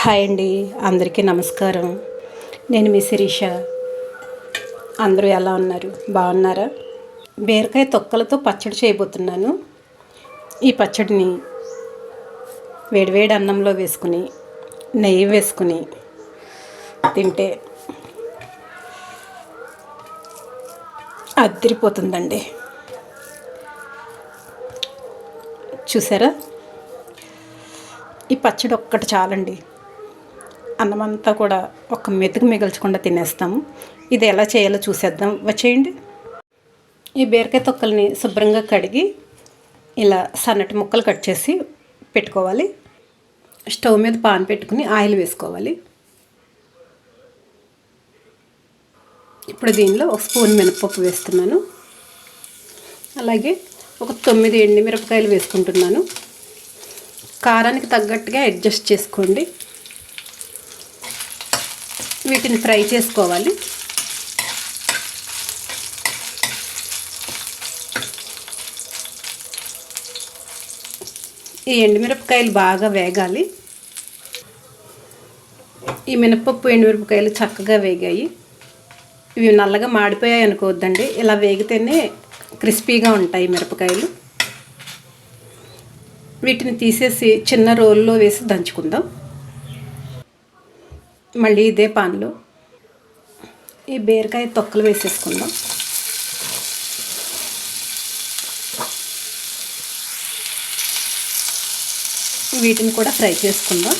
Hi అండి అందరికీ నమస్కారం. నేను మీ శిరీష. అందరూ ఎలా ఉన్నారు? బాగున్నారా? బీరకాయ తొక్కలతో పచ్చడి చేయబోతున్నాను. ఈ పచ్చడిని వేడివేడి అన్నంలో వేసుకుని నెయ్యి వేసుకుని తింటే అద్దరిపోతుందండి చూసారా? ఈ పచ్చడి ఒక్కటి చాలండి. అన్నమంతా కూడా ఒక మెతుకు మిగల్చకుండా తినేస్తాము. ఇది ఎలా చేయాలో చూసేద్దాం. వచ్చేయండి. ఈ బీరకాయ తొక్కల్ని శుభ్రంగా కడిగి ఇలా సన్నటి ముక్కలు కట్ చేసి పెట్టుకోవాలి. స్టవ్ మీద పాన్ పెట్టుకుని ఆయిల్ వేసుకోవాలి. ఇప్పుడు దీనిలో ఒక స్పూన్ మినపప్పు వేస్తున్నాను. అలాగే ఒక తొమ్మిది ఎండి మిరపకాయలు వేసుకుంటున్నాను. కారానికి తగ్గట్టుగా అడ్జస్ట్ చేసుకోండి. వీటిని ఫ్రై చేసుకోవాలి. ఈ ఎండుమిరపకాయలు బాగా వేగాలి. ఈ మినపప్పు ఎండుమిరపకాయలు చక్కగా వేగాయి. ఇవి నల్లగా మాడిపోయాయి అనుకోవద్దండి. ఇలా వేగితేనే క్రిస్పీగా ఉంటాయి మిరపకాయలు. వీటిని తీసేసి చిన్న రోల్లో వేసి దంచుకుందాం. మళ్ళీ ఇదే పాన్లో ఈ బీరకాయ తొక్కలు వేసేసుకుందాం. వీటిని కూడా ఫ్రై చేసుకుందాం.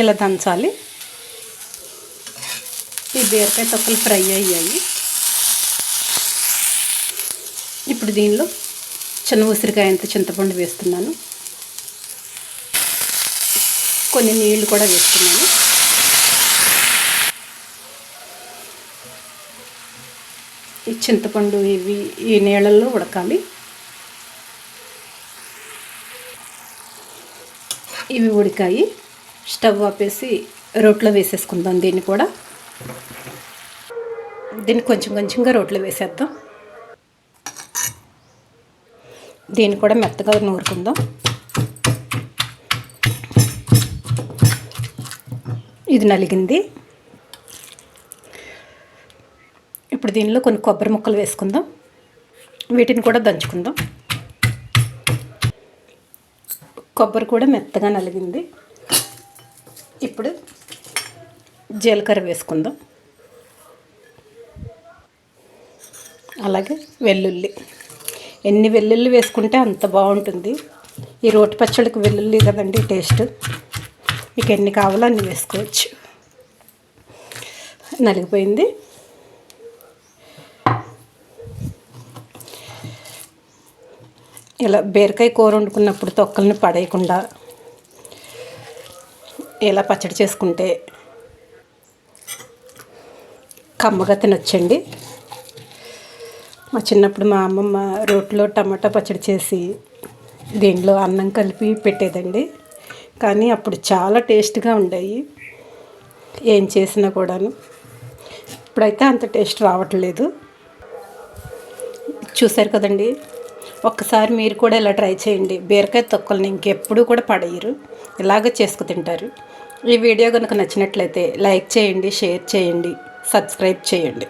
ఇలా దంచాలి. ఈ బీరకాయ తొక్కలు ఫ్రై అయ్యాయి. ఇప్పుడు దీనిలో చిన్న ఉసిరికాయ అంత చింతపండు వేస్తున్నాను. కొన్ని నీళ్ళు కూడా వేస్తున్నాను. ఈ చింతపండు ఇవి ఈ నీళ్ళల్లో ఉడకాలి. ఇవి ఉడికాయి. స్టవ్ ఆపేసి రోట్లో వేసేసుకుందాం దీన్ని కూడా. దీన్ని కొంచెం కొంచెంగా రోట్లో వేసేద్దాం. దీన్ని కూడా మెత్తగా నూరుకుందాం. ఇది నలిగింది. ఇప్పుడు దీనిలో కొన్ని కొబ్బరి ముక్కలు వేసుకుందాం. వీటిని కూడా దంచుకుందాం. కొబ్బరి కూడా మెత్తగా నలిగింది. ఇప్పుడు జీలకర్ర వేసుకుందాం. అలాగే వెల్లుల్లి. ఎన్ని వెల్లుల్లి వేసుకుంటే అంత బాగుంటుంది. ఈ రోటి పచ్చడికి వెల్లుల్లి కదండి టేస్ట్. మీకు ఎన్ని కావాలో అన్ని వేసుకోవచ్చు. నలిగిపోయింది. ఇలా బీరకాయ కూర వండుకున్నప్పుడు తొక్కల్ని పడేయకుండా ఇలా పచ్చడి చేసుకుంటే కమ్మగా తినొచ్చండి. మా చిన్నప్పుడు మా అమ్మమ్మ రోట్లో టమాటా పచ్చడి చేసి దీనిలో అన్నం కలిపి పెట్టేదండి. కానీ అప్పుడు చాలా టేస్ట్గా ఉండేవి ఏం చేసినా కూడాను. ఇప్పుడైతే అంత టేస్ట్ రావట్లేదు. చూశారు కదండి. ఒక్కసారి మీరు కూడా ఇలా ట్రై చేయండి. బీరకాయ తొక్కల్ని ఇంకెప్పుడు కూడా పడేయరు. ఇలాగ చేసుకు తింటారు. ఈ వీడియో కనుక నచ్చినట్లయితే లైక్ చేయండి షేర్ చేయండి సబ్స్క్రైబ్ చేయండి.